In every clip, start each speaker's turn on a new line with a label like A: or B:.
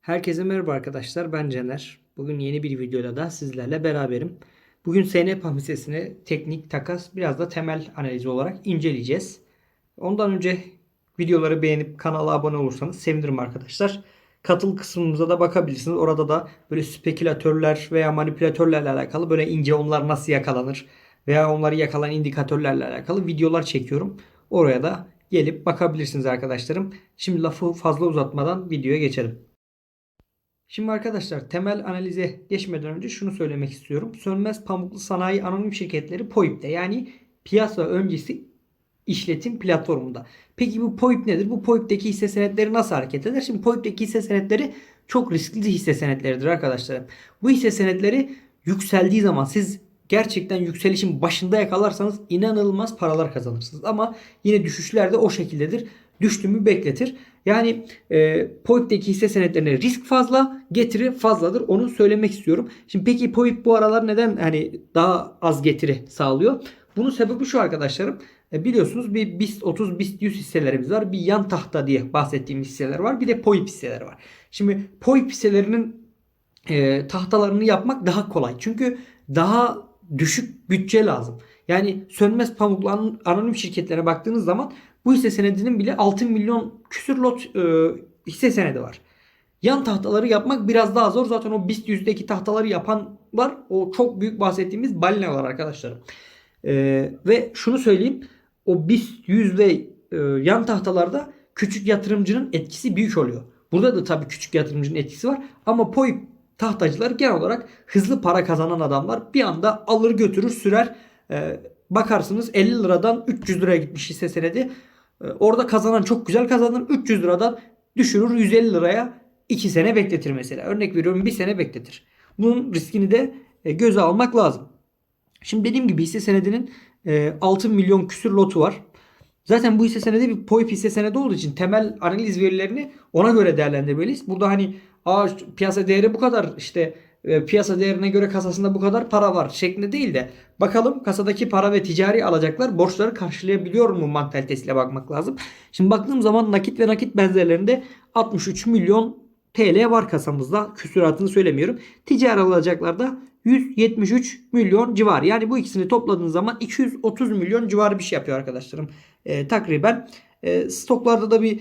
A: Herkese merhaba arkadaşlar. Ben Cener. Bugün yeni bir videoda da sizlerle beraberim. Bugün SN PAM hissesini teknik, takas, biraz da temel analizi olarak inceleyeceğiz. Ondan önce videoları beğenip kanala abone olursanız sevinirim arkadaşlar. Katıl kısmımıza da bakabilirsiniz. Orada da böyle spekülatörler veya manipülatörlerle alakalı böyle ince onlar nasıl yakalanır veya onları yakalan indikatörlerle alakalı videolar çekiyorum. Oraya da gelip bakabilirsiniz arkadaşlarım. Şimdi lafı fazla uzatmadan videoya geçelim. Şimdi arkadaşlar temel analize geçmeden önce şunu söylemek istiyorum. Sönmez Pamuklu Sanayi Anonim Şirketleri POIP'te yani piyasa öncesi işletim platformunda. Peki bu POIP nedir? Bu POIP'teki hisse senetleri nasıl hareket eder? Şimdi POIP'teki hisse senetleri çok riskli hisse senetleridir arkadaşlar. Bu hisse senetleri yükseldiği zaman siz gerçekten yükselişin başında yakalarsanız inanılmaz paralar kazanırsınız. Ama yine düşüşler de o şekildedir. Düştüğümü bekletir. Yani e, POIP'teki hisse senetlerine risk fazla, getiri fazladır. Onu söylemek istiyorum. Şimdi peki POIP bu aralar neden hani daha az getiri sağlıyor? Bunun sebebi şu arkadaşlarım. E, biliyorsunuz bir BIST 30, BIST 100 hisselerimiz var. Bir yan tahta diye bahsettiğim hisseler var. Bir de POIP hisseleri var. Şimdi POIP hisselerinin e, tahtalarını yapmak daha kolay. Çünkü daha düşük bütçe lazım. Yani sönmez pamuklu anonim şirketlere baktığınız zaman bu hisse senedinin bile 6 milyon küsür lot e, hisse senedi var. Yan tahtaları yapmak biraz daha zor. Zaten o BIST yüzdeki tahtaları yapan var. O çok büyük bahsettiğimiz balinalar arkadaşlar. E, ve şunu söyleyeyim. O BIST 100 ve e, yan tahtalarda küçük yatırımcının etkisi büyük oluyor. Burada da tabii küçük yatırımcının etkisi var. Ama POIP tahtacılar genel olarak hızlı para kazanan adamlar. Bir anda alır götürür sürer. E, bakarsınız 50 liradan 300 liraya gitmiş hisse senedi. E, orada kazanan çok güzel kazanır. 300 liradan düşürür 150 liraya 2 sene bekletir mesela. Örnek veriyorum 1 sene bekletir. Bunun riskini de e, göze almak lazım. Şimdi dediğim gibi hisse senedinin e, 6 milyon küsür lotu var. Zaten bu hisse senedi bir POIP hisse senedi olduğu için temel analiz verilerini ona göre değerlendirmeliyiz. Burada hani piyasa değeri bu kadar işte e, piyasa değerine göre kasasında bu kadar para var şeklinde değil de bakalım kasadaki para ve ticari alacaklar borçları karşılayabiliyor mu mantalitesiyle bakmak lazım. Şimdi baktığım zaman nakit ve nakit benzerlerinde 63 milyon TL var kasamızda. Küsuratını söylemiyorum. Ticari alacaklarda 173 milyon civarı. Yani bu ikisini topladığınız zaman 230 milyon civarı bir şey yapıyor arkadaşlarım. E, takriben e, stoklarda da bir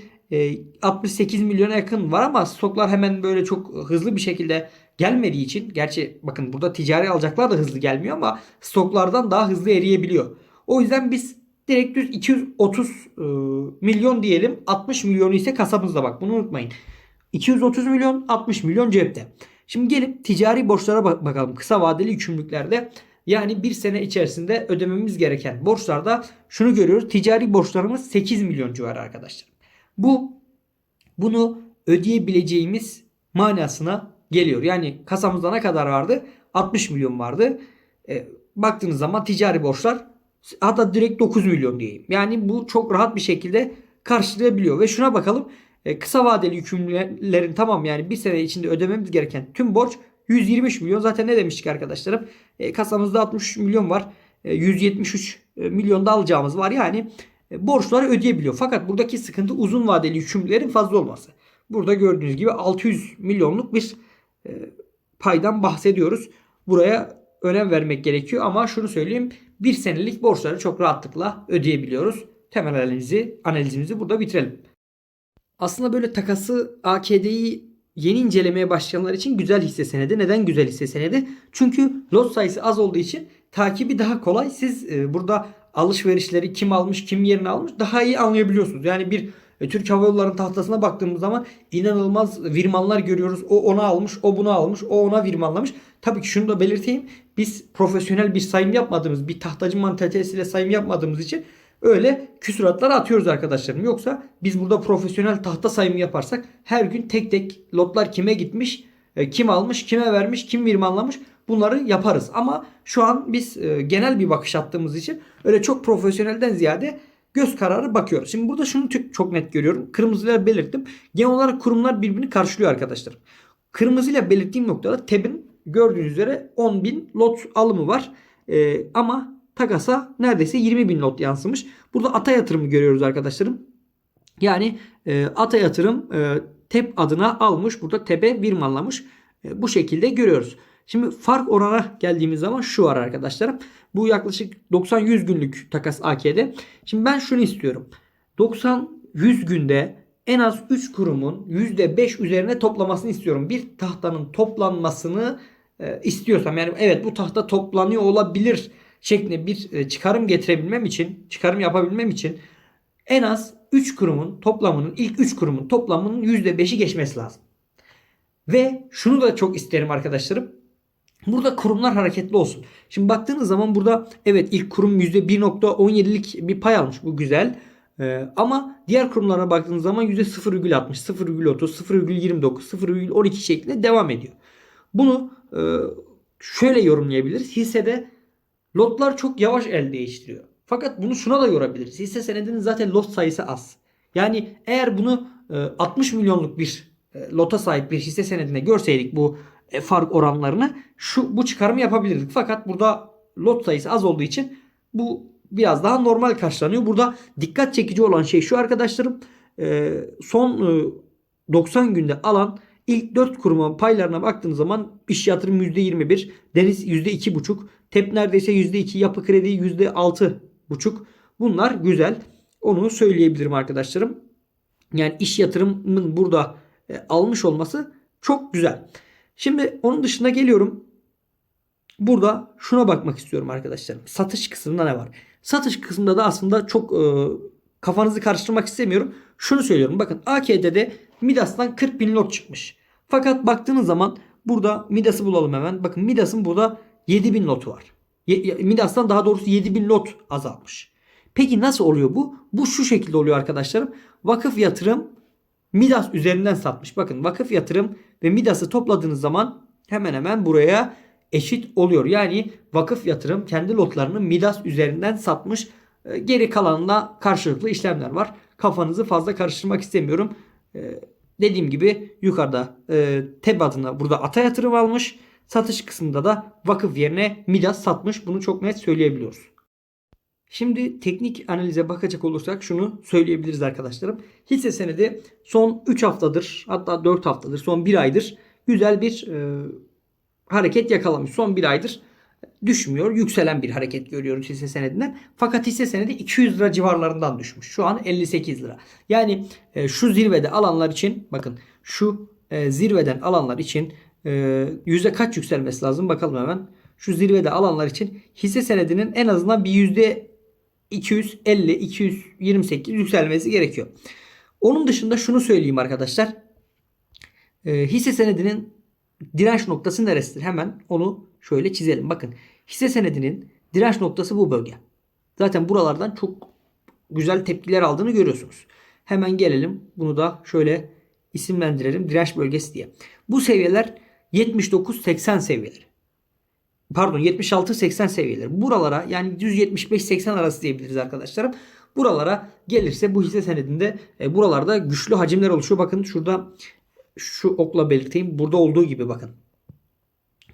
A: 68 milyona yakın var ama stoklar hemen böyle çok hızlı bir şekilde gelmediği için gerçi bakın burada ticari alacaklar da hızlı gelmiyor ama stoklardan daha hızlı eriyebiliyor. O yüzden biz direkt düz 230 e, milyon diyelim 60 milyonu ise kasamızda bak bunu unutmayın. 230 milyon 60 milyon cepte. Şimdi gelip ticari borçlara bak bakalım kısa vadeli yükümlülüklerde yani bir sene içerisinde ödememiz gereken borçlarda şunu görüyoruz. Ticari borçlarımız 8 milyon civarı arkadaşlar. Bu bunu ödeyebileceğimiz manasına geliyor. Yani kasamızda ne kadar vardı? 60 milyon vardı. E, baktığınız zaman ticari borçlar hatta direkt 9 milyon diyeyim. Yani bu çok rahat bir şekilde karşılayabiliyor. Ve şuna bakalım. E, kısa vadeli yükümlülerin tamam yani bir sene içinde ödememiz gereken tüm borç 123 milyon. Zaten ne demiştik arkadaşlarım? E, kasamızda 60 milyon var. E, 173 milyon da alacağımız var. Yani borçları ödeyebiliyor. Fakat buradaki sıkıntı uzun vadeli yükümlülerin fazla olması. Burada gördüğünüz gibi 600 milyonluk bir e, paydan bahsediyoruz. Buraya önem vermek gerekiyor ama şunu söyleyeyim. Bir senelik borçları çok rahatlıkla ödeyebiliyoruz. Temel analizi, analizimizi burada bitirelim. Aslında böyle takası AKD'yi yeni incelemeye başlayanlar için güzel hisse senedi. Neden güzel hisse senedi? Çünkü lot sayısı az olduğu için takibi daha kolay. Siz e, burada alışverişleri kim almış kim yerini almış daha iyi anlayabiliyorsunuz. Yani bir e, Türk Hava Yolları'nın tahtasına baktığımız zaman inanılmaz virmanlar görüyoruz. O ona almış, o bunu almış, o ona virmanlamış. Tabii ki şunu da belirteyim. Biz profesyonel bir sayım yapmadığımız, bir tahtacı mantalitesiyle sayım yapmadığımız için öyle küsuratlar atıyoruz arkadaşlarım. Yoksa biz burada profesyonel tahta sayımı yaparsak her gün tek tek lotlar kime gitmiş, e, kim almış, kime vermiş, kim virmanlamış bunları yaparız. Ama şu an biz e, genel bir bakış attığımız için öyle çok profesyonelden ziyade göz kararı bakıyoruz. Şimdi burada şunu çok net görüyorum. Kırmızıyla belirttim. Genel olarak kurumlar birbirini karşılıyor arkadaşlar. Kırmızıyla belirttiğim noktada TEB'in gördüğünüz üzere 10.000 lot alımı var. Ee, ama takasa neredeyse 20.000 lot yansımış. Burada ata yatırımı görüyoruz arkadaşlarım. Yani e, ata yatırım e, TEP adına almış. Burada TEP'e virmanlamış. E, bu şekilde görüyoruz. Şimdi fark orana geldiğimiz zaman şu var arkadaşlarım. Bu yaklaşık 90-100 günlük takas AK'de. Şimdi ben şunu istiyorum. 90-100 günde en az 3 kurumun %5 üzerine toplamasını istiyorum. Bir tahtanın toplanmasını e, istiyorsam yani evet bu tahta toplanıyor olabilir şeklinde bir e, çıkarım getirebilmem için, çıkarım yapabilmem için en az 3 kurumun toplamının ilk 3 kurumun toplamının %5'i geçmesi lazım. Ve şunu da çok isterim arkadaşlarım. Burada kurumlar hareketli olsun. Şimdi baktığınız zaman burada evet ilk kurum %1.17'lik bir pay almış. Bu güzel. Ee, ama diğer kurumlara baktığınız zaman %0,60, 0,30, 0,29, 0,12 şeklinde devam ediyor. Bunu e, şöyle yorumlayabiliriz. Hissede lotlar çok yavaş el değiştiriyor. Fakat bunu şuna da yorabiliriz. Hisse senedinin zaten lot sayısı az. Yani eğer bunu e, 60 milyonluk bir e, lota sahip bir hisse senedine görseydik bu e, fark oranlarını şu bu çıkarımı yapabilirdik. Fakat burada lot sayısı az olduğu için bu biraz daha normal karşılanıyor. Burada dikkat çekici olan şey şu arkadaşlarım e, son e, 90 günde alan ilk 4 kurumun paylarına baktığınız zaman iş yatırım %21, deniz %2,5, tep neredeyse %2, yapı kredi %6,5. Bunlar güzel. Onu söyleyebilirim arkadaşlarım. Yani iş yatırımın burada e, almış olması çok güzel. Şimdi onun dışında geliyorum. Burada şuna bakmak istiyorum arkadaşlarım. Satış kısmında ne var? Satış kısmında da aslında çok e, kafanızı karıştırmak istemiyorum. Şunu söylüyorum. Bakın AKD'de Midas'tan 40 bin lot çıkmış. Fakat baktığınız zaman burada Midas'ı bulalım hemen. Bakın Midas'ın burada 7 bin lotu var. Midas'tan daha doğrusu 7 bin lot azalmış. Peki nasıl oluyor bu? Bu şu şekilde oluyor arkadaşlarım. Vakıf yatırım Midas üzerinden satmış. Bakın vakıf yatırım ve Midas'ı topladığınız zaman hemen hemen buraya eşit oluyor. Yani vakıf yatırım kendi lotlarını Midas üzerinden satmış. E, Geri kalanında karşılıklı işlemler var. Kafanızı fazla karıştırmak istemiyorum. E, Dediğim gibi yukarıda e, TEB adına burada ata yatırım almış. Satış kısmında da vakıf yerine Midas satmış. Bunu çok net söyleyebiliyoruz. Şimdi teknik analize bakacak olursak şunu söyleyebiliriz arkadaşlarım. Hisse senedi son 3 haftadır hatta 4 haftadır son 1 aydır güzel bir e, hareket yakalamış. Son 1 aydır düşmüyor. Yükselen bir hareket görüyoruz hisse senedinden. Fakat hisse senedi 200 lira civarlarından düşmüş. Şu an 58 lira. Yani e, şu zirvede alanlar için bakın şu e, zirveden alanlar için e, yüzde kaç yükselmesi lazım bakalım hemen. Şu zirvede alanlar için hisse senedinin en azından bir yüzde 250 228 yükselmesi gerekiyor. Onun dışında şunu söyleyeyim arkadaşlar. E, hisse senedinin direnç noktası neresidir? Hemen onu şöyle çizelim. Bakın hisse senedinin direnç noktası bu bölge. Zaten buralardan çok güzel tepkiler aldığını görüyorsunuz. Hemen gelelim. Bunu da şöyle isimlendirelim. Direnç bölgesi diye. Bu seviyeler 79-80 seviyeleri. Pardon 76-80 seviyeleri. Buralara yani 175-80 arası diyebiliriz arkadaşlarım. Buralara gelirse bu hisse senedinde e, buralarda güçlü hacimler oluşuyor. Bakın şurada şu okla belirteyim. Burada olduğu gibi bakın.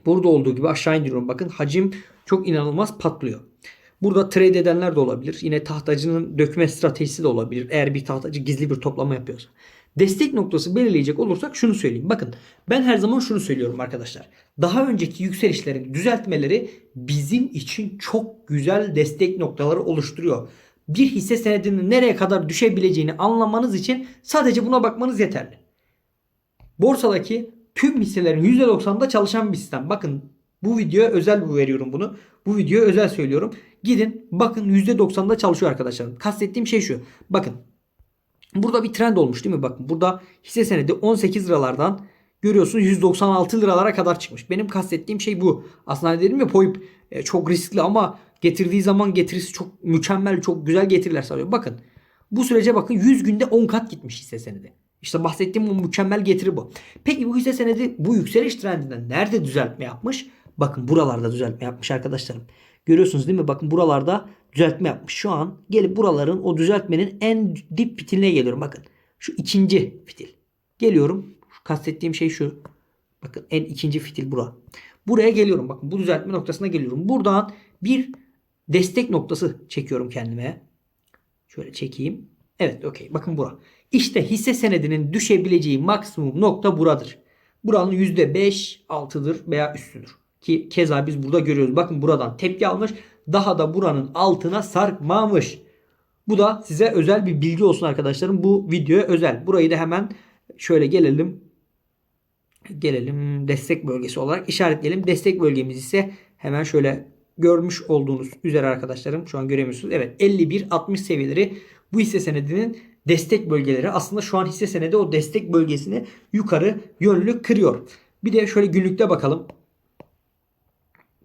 A: Burada olduğu gibi aşağı indiriyorum. Bakın hacim çok inanılmaz patlıyor. Burada trade edenler de olabilir. Yine tahtacının dökme stratejisi de olabilir. Eğer bir tahtacı gizli bir toplama yapıyorsa. Destek noktası belirleyecek olursak şunu söyleyeyim. Bakın ben her zaman şunu söylüyorum arkadaşlar. Daha önceki yükselişlerin düzeltmeleri bizim için çok güzel destek noktaları oluşturuyor. Bir hisse senedinin nereye kadar düşebileceğini anlamanız için sadece buna bakmanız yeterli. Borsadaki tüm hisselerin %90'da çalışan bir sistem. Bakın bu videoya özel veriyorum bunu. Bu videoya özel söylüyorum. Gidin bakın %90'da çalışıyor arkadaşlar. Kastettiğim şey şu. Bakın burada bir trend olmuş değil mi? Bakın burada hisse senedi 18 liralardan görüyorsunuz 196 liralara kadar çıkmış. Benim kastettiğim şey bu. Aslında dedim ya POIP e, çok riskli ama getirdiği zaman getirisi çok mükemmel, çok güzel getiriler sağlıyor. Bakın bu sürece bakın 100 günde 10 kat gitmiş hisse senedi. İşte bahsettiğim bu mükemmel getiri bu. Peki bu hisse senedi bu yükseliş trendinden nerede düzeltme yapmış? Bakın buralarda düzeltme yapmış arkadaşlarım. Görüyorsunuz değil mi? Bakın buralarda düzeltme yapmış. Şu an gelip buraların o düzeltmenin en dip fitiline geliyorum. Bakın şu ikinci fitil. Geliyorum. Şu kastettiğim şey şu. Bakın en ikinci fitil bura. Buraya geliyorum. Bakın bu düzeltme noktasına geliyorum. Buradan bir destek noktası çekiyorum kendime. Şöyle çekeyim. Evet okey. Bakın bura. İşte hisse senedinin düşebileceği maksimum nokta buradır. Buranın %5 altıdır veya üstüdür. Ki keza biz burada görüyoruz. Bakın buradan tepki almış. Daha da buranın altına sarkmamış. Bu da size özel bir bilgi olsun arkadaşlarım. Bu videoya özel. Burayı da hemen şöyle gelelim. Gelelim destek bölgesi olarak işaretleyelim. Destek bölgemiz ise hemen şöyle görmüş olduğunuz üzere arkadaşlarım şu an göremiyorsunuz. Evet 51-60 seviyeleri bu hisse senedinin destek bölgeleri. Aslında şu an hisse senedi o destek bölgesini yukarı yönlü kırıyor. Bir de şöyle günlükte bakalım.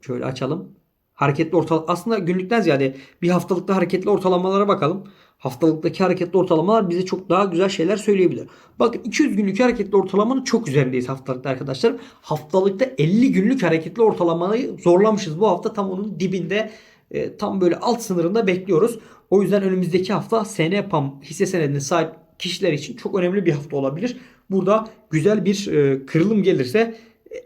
A: Şöyle açalım. Hareketli ortalama aslında günlükten ziyade bir haftalıkta hareketli ortalamalara bakalım. Haftalıktaki hareketli ortalamalar bize çok daha güzel şeyler söyleyebilir. Bakın 200 günlük hareketli ortalamanın çok üzerindeyiz haftalıkta arkadaşlar. Haftalıkta 50 günlük hareketli ortalamayı zorlamışız. Bu hafta tam onun dibinde e, tam böyle alt sınırında bekliyoruz. O yüzden önümüzdeki hafta SNPAM hisse senedine sahip kişiler için çok önemli bir hafta olabilir. Burada güzel bir e, kırılım gelirse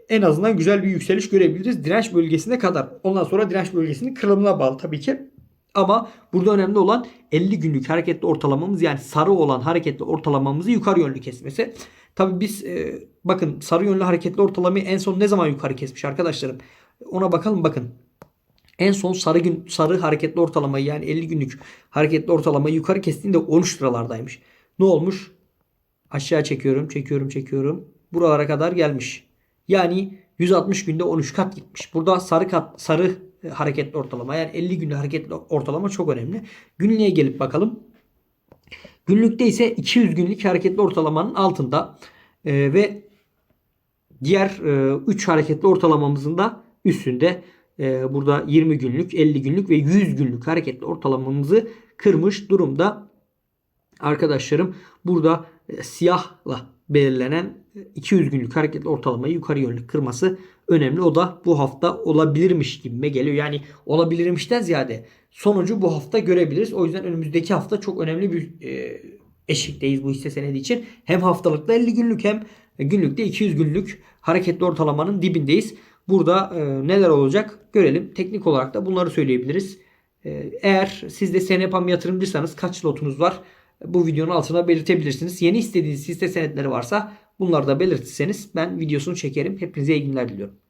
A: en azından güzel bir yükseliş görebiliriz. Direnç bölgesine kadar. Ondan sonra direnç bölgesinin kırılımına bağlı tabii ki. Ama burada önemli olan 50 günlük hareketli ortalamamız yani sarı olan hareketli ortalamamızı yukarı yönlü kesmesi. Tabii biz e, bakın sarı yönlü hareketli ortalamayı en son ne zaman yukarı kesmiş arkadaşlarım? Ona bakalım bakın. En son sarı gün sarı hareketli ortalamayı yani 50 günlük hareketli ortalamayı yukarı kestiğinde 13 liralardaymış. Ne olmuş? Aşağı çekiyorum, çekiyorum, çekiyorum. Buralara kadar gelmiş. Yani 160 günde 13 kat gitmiş. Burada sarı kat sarı hareketli ortalama yani 50 günlük hareketli ortalama çok önemli. Günlüğe gelip bakalım. Günlükte ise 200 günlük hareketli ortalamanın altında Ee, ve diğer 3 hareketli ortalamamızın da üstünde. Ee, burada 20 günlük, 50 günlük ve 100 günlük hareketli ortalamamızı kırmış durumda. Arkadaşlarım burada e, siyahla belirlenen 200 günlük hareketli ortalamayı yukarı yönlü kırması önemli. O da bu hafta olabilirmiş gibime geliyor. Yani olabilirmişten ziyade sonucu bu hafta görebiliriz. O yüzden önümüzdeki hafta çok önemli bir e, eşikteyiz bu hisse senedi için. Hem haftalıkta 50 günlük hem günlükte 200 günlük hareketli ortalamanın dibindeyiz. Burada e, neler olacak görelim. Teknik olarak da bunları söyleyebiliriz. E, eğer siz de SNPAM yatırımcıysanız kaç lotunuz var? Bu videonun altına belirtebilirsiniz. Yeni istediğiniz hisse senetleri varsa bunları da belirtirseniz ben videosunu çekerim. Hepinize iyi günler diliyorum.